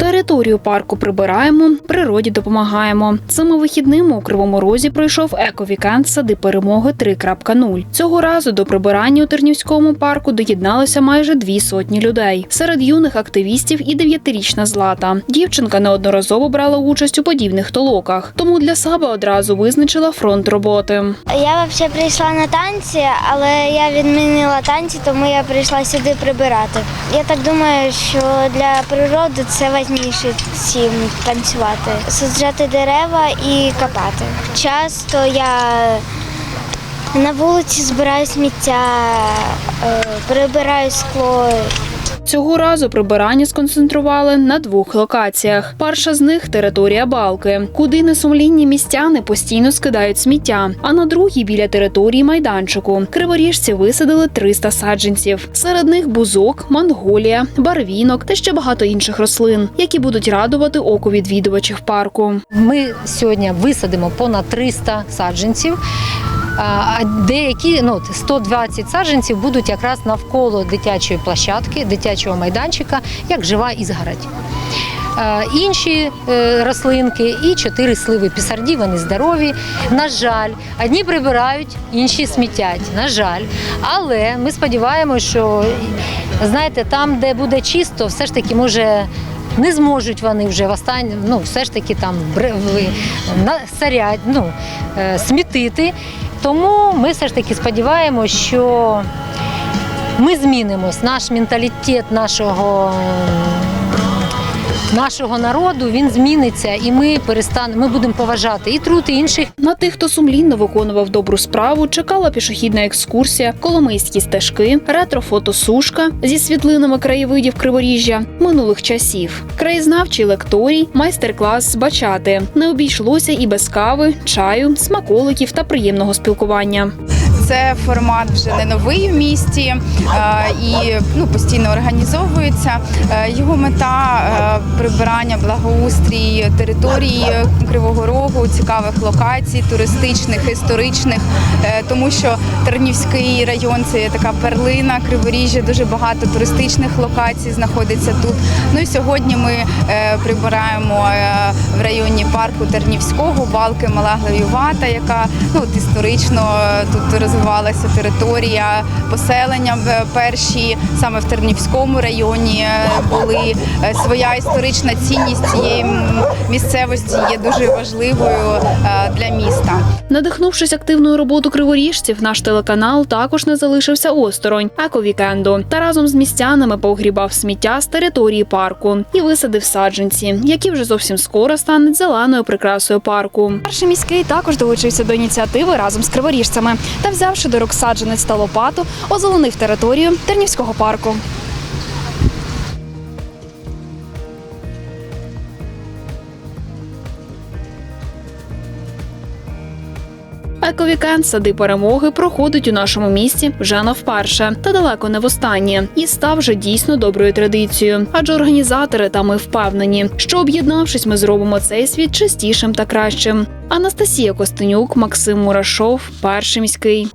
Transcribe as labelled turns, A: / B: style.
A: Територію парку прибираємо, природі допомагаємо. Цими вихідними у Кривому Розі пройшов ековікенд Сади перемоги 3.0. Цього разу до прибирання у Тернівському парку доєдналося майже дві сотні людей. Серед юних активістів і дев'ятирічна Злата. Дівчинка неодноразово брала участь у подібних толоках, тому для себе одразу визначила фронт роботи.
B: Я взагалі прийшла на танці, але я відмінила танці, тому я прийшла сюди прибирати. Я так думаю, що для природи це важніше, всім танцювати. Саджати дерева і копати. Часто я на вулиці збираю сміття, е, прибираю скло.
A: Цього разу прибирання сконцентрували на двох локаціях. Перша з них територія балки, куди несумлінні містяни постійно скидають сміття. А на другій біля території майданчику криворіжці висадили 300 саджанців. Серед них бузок, монголія, барвінок та ще багато інших рослин, які будуть радувати око відвідувачів парку.
C: Ми сьогодні висадимо понад 300 саджанців. А деякі ну, 120 саджанців будуть якраз навколо дитячої площадки, дитячого майданчика, як жива ізгородь. Інші е, рослинки і чотири сливи пісарді, вони здорові. На жаль, одні прибирають, інші смітять. На жаль. Але ми сподіваємося, що знаєте, там, де буде чисто, все ж таки може. Не зможуть вони вже в останнє, ну все ж таки там насарять, ну, е, смітити. Тому ми все ж таки сподіваємося, що ми змінимось. Наш менталітет нашого, нашого народу він зміниться, і ми перестанемо, ми будемо поважати і труд і інших
A: На тих, хто сумлінно виконував добру справу, чекала пішохідна екскурсія, коломийські стежки, ретро-фотосушка зі світлинами краєвидів Криворіжжя минулих часів, краєзнавчий лекторій, майстер-клас бачати. Не обійшлося і без кави, чаю, смаколиків та приємного спілкування.
D: Це формат вже не новий в місті е, і ну, постійно організовується. Е, Його мета е, прибирання, благоустрій території Кривого Рогу, цікавих локацій, туристичних, історичних, тому що Тернівський район це є така перлина, Криворіжжя, дуже багато туристичних локацій знаходиться тут. Ну і сьогодні ми прибираємо в районі парку Тернівського, балки Мала Главівата, яка ну, от історично тут розвивалася територія поселення в перші саме в Тернівському районі е, були Е, своя історична цінність цієї місцевості є дуже важливою е, для міста.
A: Надихнувшись активною роботою криворіжців, наш телеканал також не залишився осторонь ековікенду та разом з містянами погрібав сміття з території парку і висадив саджанці, які вже зовсім скоро стануть зеленою прикрасою парку. Перший міський також долучився до ініціативи разом з криворіжцями та, взявши до рук саджанець та лопату, озеленив територію Тернівського парку. Ековікенд сади перемоги проходить у нашому місті вже не вперше та далеко не востаннє і став вже дійсно доброю традицією. Адже організатори та ми впевнені, що об'єднавшись, ми зробимо цей світ чистішим та кращим. Анастасія Костенюк, Максим Мурашов, перший міський.